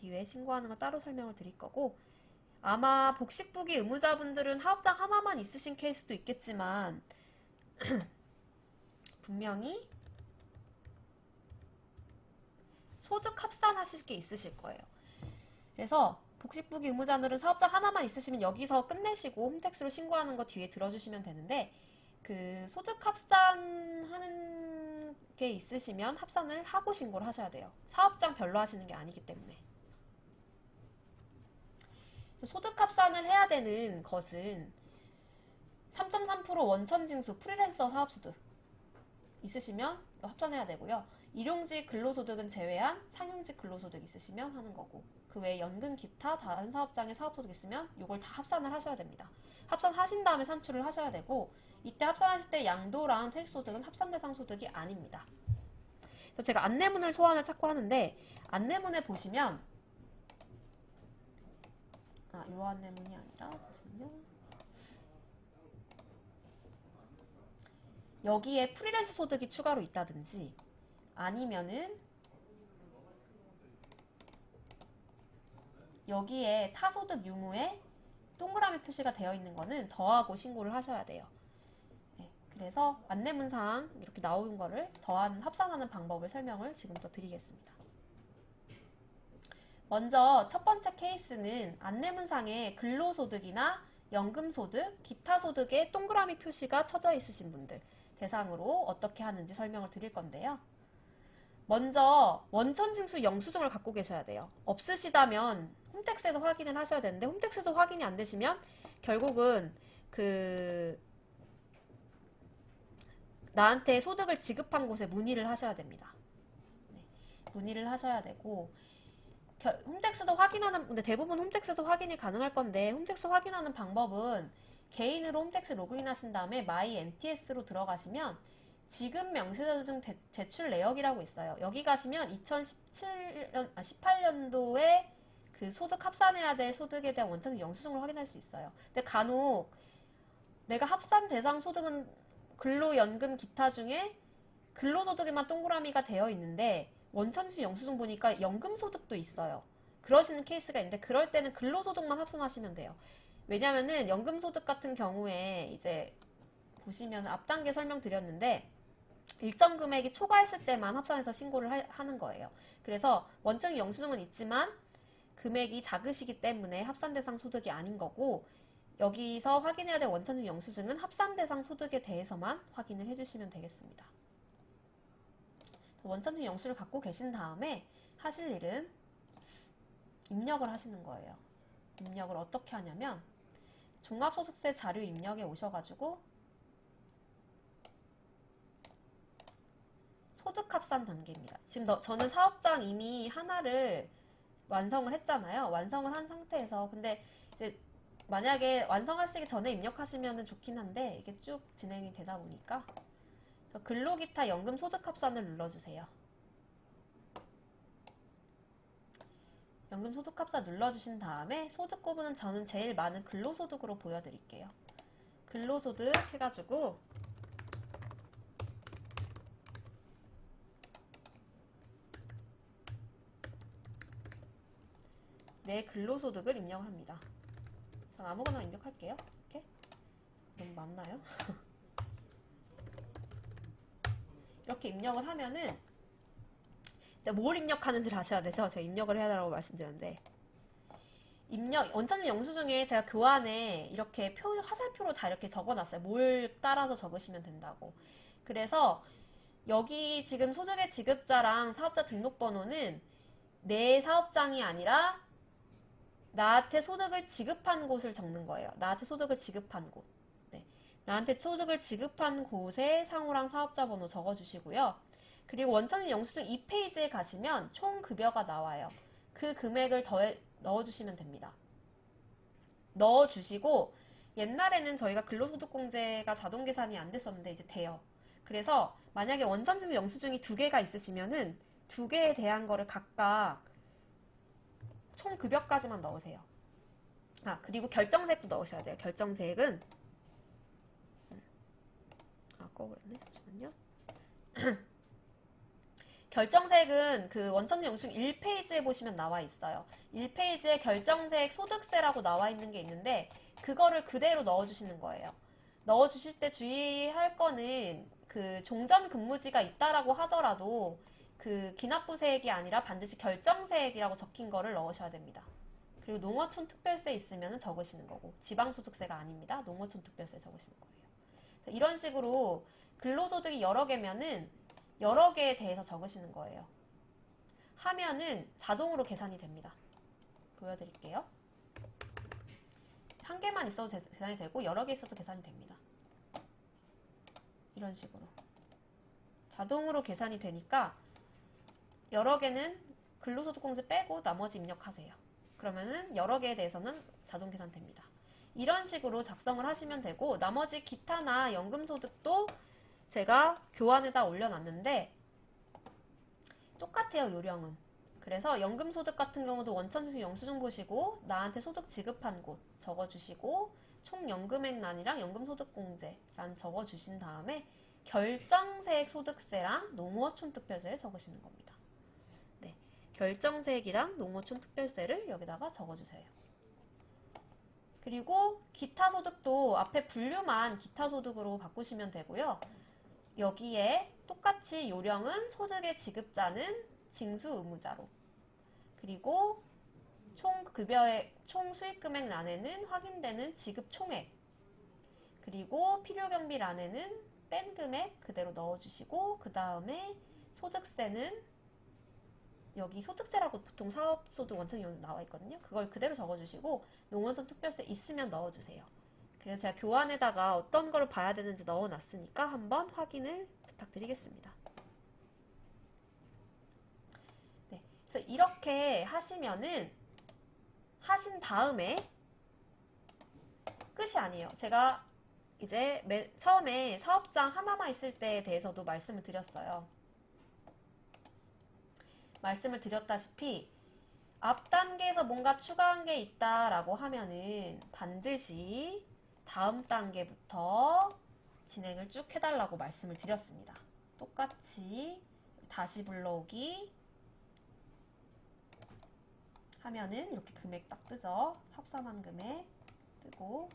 뒤에 신고하는 거 따로 설명을 드릴 거고 아마 복식부기 의무자분들은 하업장 하나만 있으신 케이스도 있겠지만 분명히 소득 합산하실 게 있으실 거예요. 그래서 복식부기 의무자들은 사업장 하나만 있으시면 여기서 끝내시고 홈택스로 신고하는 거 뒤에 들어주시면 되는데 그 소득 합산하는 게 있으시면 합산을 하고 신고를 하셔야 돼요. 사업장 별로 하시는 게 아니기 때문에. 소득 합산을 해야 되는 것은 3.3% 원천 징수 프리랜서 사업 소득 있으시면 이거 합산해야 되고요. 일용직 근로소득은 제외한 상용직 근로소득 있으시면 하는 거고 그 외에 연금 기타 다른 사업장의 사업소득 있으면 이걸 다 합산을 하셔야 됩니다. 합산하신 다음에 산출을 하셔야 되고 이때 합산하실 때 양도랑 퇴직소득은 합산 대상 소득이 아닙니다. 제가 안내문을 소환을 찾고 하는데 안내문에 보시면 아, 요 안내문이 아니라 잠시만요. 여기에 프리랜서 소득이 추가로 있다든지 아니면은 여기에 타소득 유무에 동그라미 표시가 되어 있는 거는 더하고 신고를 하셔야 돼요. 네, 그래서 안내문상 이렇게 나오는 거를 더하는 합산하는 방법을 설명을 지금부터 드리겠습니다. 먼저 첫 번째 케이스는 안내문상에 근로소득이나 연금소득, 기타 소득에 동그라미 표시가 쳐져 있으신 분들 대상으로 어떻게 하는지 설명을 드릴 건데요. 먼저 원천징수 영수증을 갖고 계셔야 돼요. 없으시다면 홈택스에서 확인을 하셔야 되는데 홈택스에서 확인이 안 되시면 결국은 그 나한테 소득을 지급한 곳에 문의를 하셔야 됩니다. 네, 문의를 하셔야 되고 결- 홈택스에서 확인하는 근데 대부분 홈택스에서 확인이 가능할 건데 홈택스 확인하는 방법은 개인으로 홈택스 로그인하신 다음에 마이 NTS로 들어가시면 지급 명세서증 대- 제출 내역이라고 있어요. 여기 가시면 2017년 아 18년도에 그 소득 합산해야 될 소득에 대한 원천 영수증을 확인할 수 있어요. 근데 간혹 내가 합산 대상 소득은 근로연금 기타 중에 근로소득에만 동그라미가 되어 있는데 원천수 영수증 보니까 연금소득도 있어요. 그러시는 케이스가 있는데 그럴 때는 근로소득만 합산하시면 돼요. 왜냐면은 연금소득 같은 경우에 이제 보시면 앞 단계 설명드렸는데 일정 금액이 초과했을 때만 합산해서 신고를 하- 하는 거예요. 그래서 원적 영수증은 있지만 금액이 작으시기 때문에 합산 대상 소득이 아닌 거고 여기서 확인해야 될 원천적 영수증은 합산 대상 소득에 대해서만 확인을 해주시면 되겠습니다. 원천적 영수를 갖고 계신 다음에 하실 일은 입력을 하시는 거예요. 입력을 어떻게 하냐면 종합소득세 자료 입력에 오셔가지고 소득 합산 단계입니다. 지금 너- 저는 사업장 이미 하나를 완성을 했잖아요. 완성을 한 상태에서 근데 이제 만약에 완성하시기 전에 입력하시면 좋긴 한데 이게 쭉 진행이 되다 보니까 근로기타 연금 소득 합산을 눌러주세요. 연금 소득 합산 눌러주신 다음에 소득 구분은 저는 제일 많은 근로소득으로 보여드릴게요. 근로소득 해가지고 내 근로소득을 입력을 합니다. 전 아무거나 입력할게요. 이렇게 너무 많나요? 이렇게 입력을 하면은 뭘 입력하는지를 아셔야 되죠. 제가 입력을 해야 되라고 말씀드렸는데 입력 원천적 영수증에 제가 교환에 이렇게 표 화살표로 다 이렇게 적어놨어요. 뭘 따라서 적으시면 된다고. 그래서 여기 지금 소득의 지급자랑 사업자 등록번호는 내 사업장이 아니라 나한테 소득을 지급한 곳을 적는 거예요. 나한테 소득을 지급한 곳. 네. 나한테 소득을 지급한 곳에 상호랑 사업자 번호 적어주시고요. 그리고 원천인 영수증 2페이지에 가시면 총 급여가 나와요. 그 금액을 더해 넣어주시면 됩니다. 넣어주시고 옛날에는 저희가 근로소득공제가 자동 계산이 안 됐었는데 이제 돼요. 그래서 만약에 원천징수 영수증이 두 개가 있으시면은 두 개에 대한 거를 각각 총 급여까지만 넣으세요. 아, 그리고 결정세액도 넣으셔야 돼요. 결정세액은 꺼버렸네. 잠시만요. 결정세액은 그 원천징 영수증 1페이지에 보시면 나와 있어요. 1페이지에 결정세액 소득세라고 나와 있는 게 있는데 그거를 그대로 넣어주시는 거예요. 넣어주실 때 주의할 거는 그 종전 근무지가 있다라고 하더라도 그 기납부세액이 아니라 반드시 결정세액이라고 적힌 거를 넣으셔야 됩니다. 그리고 농어촌 특별세 있으면 적으시는 거고 지방소득세가 아닙니다. 농어촌 특별세 적으시는 거예요. 그래서 이런 식으로 근로소득이 여러 개면은 여러 개에 대해서 적으시는 거예요. 하면은 자동으로 계산이 됩니다. 보여드릴게요. 한 개만 있어도 대- 계산이 되고 여러 개 있어도 계산이 됩니다. 이런 식으로 자동으로 계산이 되니까 여러 개는 근로소득공제 빼고 나머지 입력하세요. 그러면은 여러 개에 대해서는 자동 계산됩니다. 이런 식으로 작성을 하시면 되고 나머지 기타나 연금소득도 제가 교환에다 올려놨는데 똑같아요 요령은 그래서 연금소득 같은 경우도 원천징수 영수증 보시고 나한테 소득 지급한 곳 적어주시고 총 연금액란이랑 연금소득공제란 적어주신 다음에 결정세액 소득세랑 농어촌 특별세를 적으시는 겁니다. 네, 결정세액이랑 농어촌 특별세를 여기다가 적어주세요. 그리고 기타 소득도 앞에 분류만 기타 소득으로 바꾸시면 되고요. 여기에 똑같이 요령은 소득의 지급자는 징수 의무자로 그리고 총 급여의 총 수익금액 란에는 확인되는 지급 총액 그리고 필요 경비 란에는 뺀 금액 그대로 넣어주시고 그 다음에 소득세는 여기 소득세라고 보통 사업소득 원천이용 나와 있거든요. 그걸 그대로 적어주시고 농원전 특별세 있으면 넣어주세요. 그래서 제가 교환에다가 어떤 거를 봐야 되는지 넣어놨으니까 한번 확인을 부탁드리겠습니다. 네, 그래서 이렇게 하시면은 하신 다음에 끝이 아니에요. 제가 이제 맨 처음에 사업장 하나만 있을 때에 대해서도 말씀을 드렸어요. 말씀을 드렸다시피 앞 단계에서 뭔가 추가한 게 있다라고 하면은 반드시 다음 단계부터 진행을 쭉 해달라고 말씀을 드렸습니다. 똑같이 다시 불러오기 하면은 이렇게 금액 딱 뜨죠. 합산한 금액 뜨고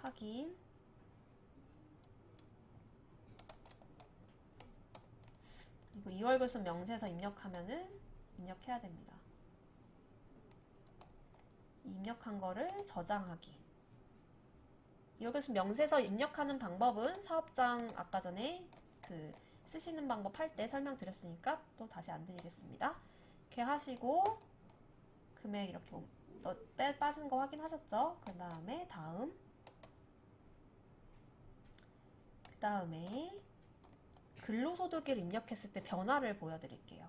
확인 그리고 2월 결손 명세서 입력하면은 입력해야 됩니다. 이 입력한 거를 저장하기. 2월 결손 명세서 입력하는 방법은 사업장 아까 전에 그 쓰시는 방법 할 때 설명드렸으니까 또 다시 안 드리겠습니다. 이렇게 하시고 금액 이렇게 넣- 빼, 빠진 거 확인하셨죠? 그 다음에 다음 그 다음에 근로소득을 입력했을 때 변화를 보여드릴게요.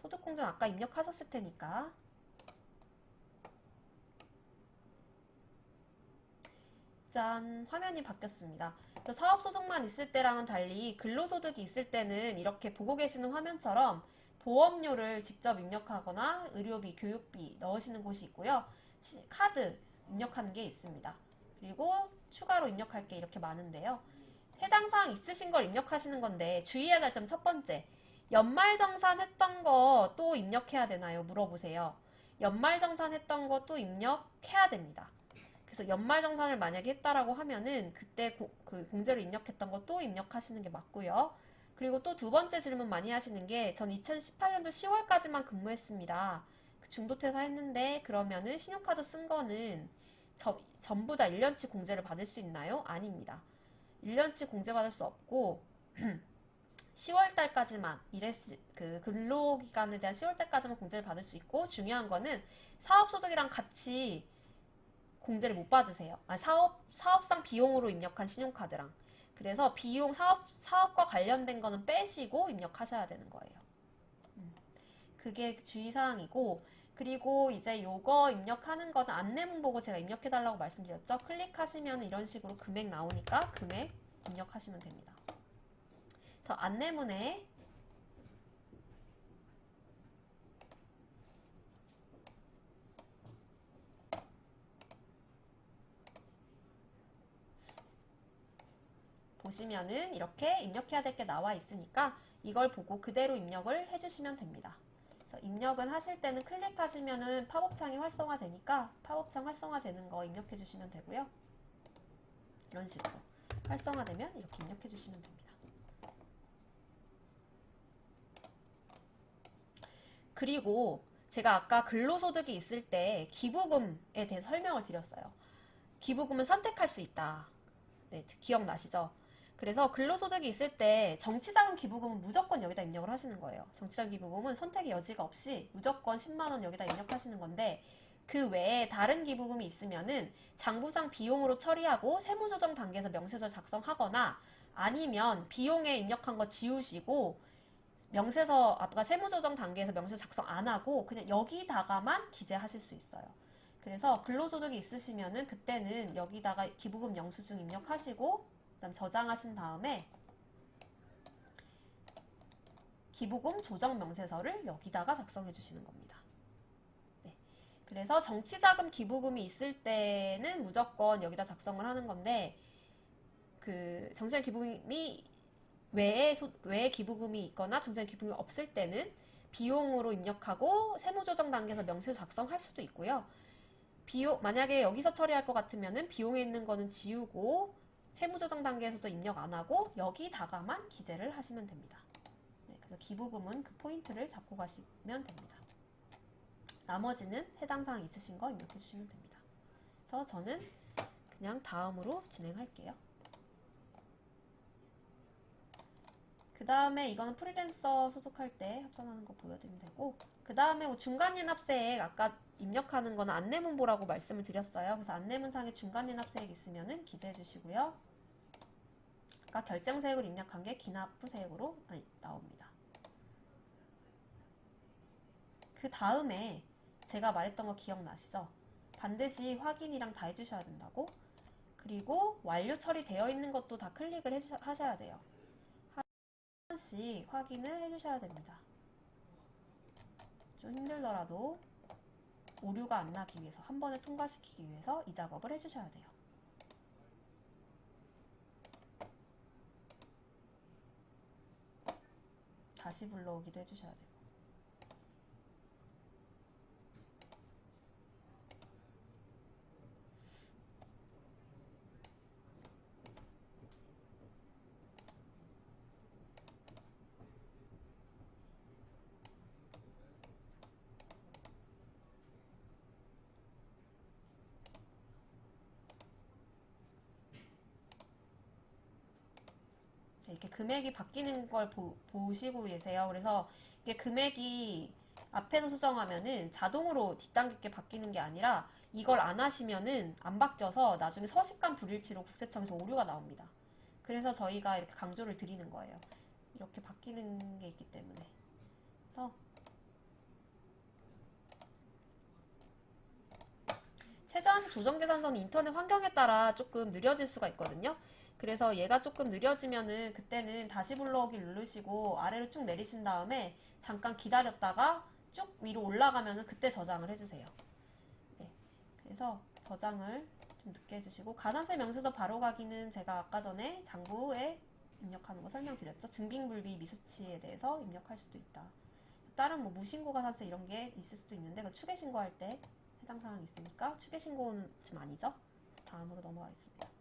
소득공제는 아까 입력하셨을 테니까 짠 화면이 바뀌었습니다. 사업소득만 있을 때랑은 달리 근로소득이 있을 때는 이렇게 보고 계시는 화면처럼 보험료를 직접 입력하거나 의료비, 교육비 넣으시는 곳이 있고요. 시- 카드 입력하는 게 있습니다. 그리고 추가로 입력할 게 이렇게 많은데요. 해당 사항 있으신 걸 입력하시는 건데 주의해야 될 점 첫 번째. 연말정산 했던 거 또 입력해야 되나요? 물어보세요. 연말정산 했던 거 또 입력해야 됩니다. 그래서 연말정산을 만약에 했다라고 하면은 그때 고- 그 공제로 입력했던 거 또 입력하시는 게 맞고요. 그리고 또 두 번째 질문 많이 하시는 게 전 2018년도 10월까지만 근무했습니다. 그 중도퇴사 했는데 그러면은 신용카드 쓴 거는 저- 전부 다 1년치 공제를 받을 수 있나요? 아닙니다. 1년치 공제받을 수 없고 10월 달까지만 일했을 그 근로 기간에 대한 10월 달까지만 공제를 받을 수 있고 중요한 거는 사업 소득이랑 같이 공제를 못 받으세요. 아, 사업 사업상 비용으로 입력한 신용카드랑 그래서 비용 사업 사업과 관련된 거는 빼시고 입력하셔야 되는 거예요. 음, 그게 주의 사항이고 그리고 이제 요거 입력하는 거는 안내문 보고 제가 입력해 달라고 말씀드렸죠. 클릭하시면 이런 식으로 금액 나오니까 금액 입력하시면 됩니다. 그래서 안내문에 보시면은 이렇게 입력해야 될 게 나와 있으니까 이걸 보고 그대로 입력을 해주시면 됩니다. 입력은 하실 때는 클릭하시면은 팝업창이 활성화되니까 팝업창 활성화되는 거 입력해 주시면 되고요. 이런 식으로 활성화되면 이렇게 입력해 주시면 됩니다. 그리고 제가 아까 근로소득이 있을 때 기부금에 대해서 설명을 드렸어요. 기부금은 선택할 수 있다. 네, 기억나시죠? 그래서 근로소득이 있을 때 정치자금 기부금은 무조건 여기다 입력을 하시는 거예요. 정치자금 기부금은 선택의 여지가 없이 무조건 10만원 여기다 입력하시는 건데 그 외에 다른 기부금이 있으면은 장부상 비용으로 처리하고 세무조정 단계에서 명세서 작성하거나 아니면 비용에 입력한 거 지우시고 명세서 아까 세무조정 단계에서 명세서 작성 안 하고 그냥 여기다가만 기재하실 수 있어요. 그래서 근로소득이 있으시면은 그때는 여기다가 기부금 영수증 입력하시고 그다음 저장하신 다음에 기부금 조정 명세서를 여기다가 작성해 주시는 겁니다. 네. 그래서 정치자금 기부금이 있을 때는 무조건 여기다 작성을 하는 건데 그 정치자금 기부금이 외에 소, 외에 기부금이 있거나 정치자금 기부금이 없을 때는 비용으로 입력하고 세무조정 단계에서 명세서 작성할 수도 있고요. 비용 만약에 여기서 처리할 것 같으면은 비용에 있는 거는 지우고 세무조정 단계에서도 입력 안 하고 여기다가만 기재를 하시면 됩니다. 네, 그래서 기부금은 그 포인트를 잡고 가시면 됩니다. 나머지는 해당 사항 있으신 거 입력해 주시면 됩니다. 그래서 저는 그냥 다음으로 진행할게요. 그 다음에 이거는 프리랜서 소속할 때 합산하는 거 보여드리면 되고 그 다음에 뭐 중간연합세액 아까 입력하는 거는 안내문보라고 말씀을 드렸어요. 그래서 안내문상에 중간연합세액 있으면은 기재해 주시고요. 아까 결정세액을 입력한 게 기납부세액으로 나옵니다. 그 다음에 제가 말했던 거 기억나시죠? 반드시 확인이랑 다 해주셔야 된다고. 그리고 완료 처리되어 있는 것도 다 클릭을 하셔야 돼요. 한 번씩 확인을 해주셔야 됩니다. 좀 힘들더라도 오류가 안 나기 위해서 한 번에 통과시키기 위해서 이 작업을 해주셔야 돼요. 다시 불러오기도 해주셔야 돼요. 이렇게 금액이 바뀌는 걸 보, 보시고 계세요. 그래서 이게 금액이 앞에서 수정하면은 자동으로 뒷단계 바뀌는 게 아니라 이걸 안 하시면은 안 바뀌어서 나중에 서식감 불일치로 국세청에서 오류가 나옵니다. 그래서 저희가 이렇게 강조를 드리는 거예요. 이렇게 바뀌는 게 있기 때문에. 그래서 최저한시 조정 계산서는 인터넷 환경에 따라 조금 느려질 수가 있거든요. 그래서 얘가 조금 느려지면은 그때는 다시 불러오기 누르시고 아래로 쭉 내리신 다음에 잠깐 기다렸다가 쭉 위로 올라가면은 그때 저장을 해주세요. 네. 그래서 저장을 좀 늦게 해주시고 가산세 명세서 바로 가기는 제가 아까 전에 장부에 입력하는 거 설명드렸죠. 증빙불비 미수치에 대해서 입력할 수도 있다. 다른 뭐 무신고 가산세 이런 게 있을 수도 있는데 그 추계 신고할 때 해당 사항이 있으니까 추계 신고는 지금 아니죠. 다음으로 넘어가겠습니다.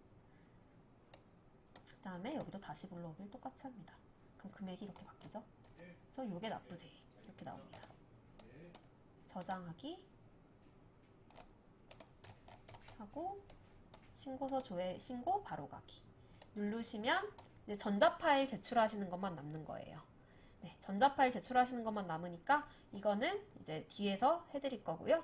그 다음에 여기도 다시 불러오기를 똑같이 합니다. 그럼 금액이 이렇게 바뀌죠? 그래서 요게 납부세액 이렇게 나옵니다. 저장하기 하고 신고서 조회 신고 바로 가기 누르시면 이제 전자 파일 제출하시는 것만 남는 거예요. 네, 전자 파일 제출하시는 것만 남으니까 이거는 이제 뒤에서 해드릴 거고요.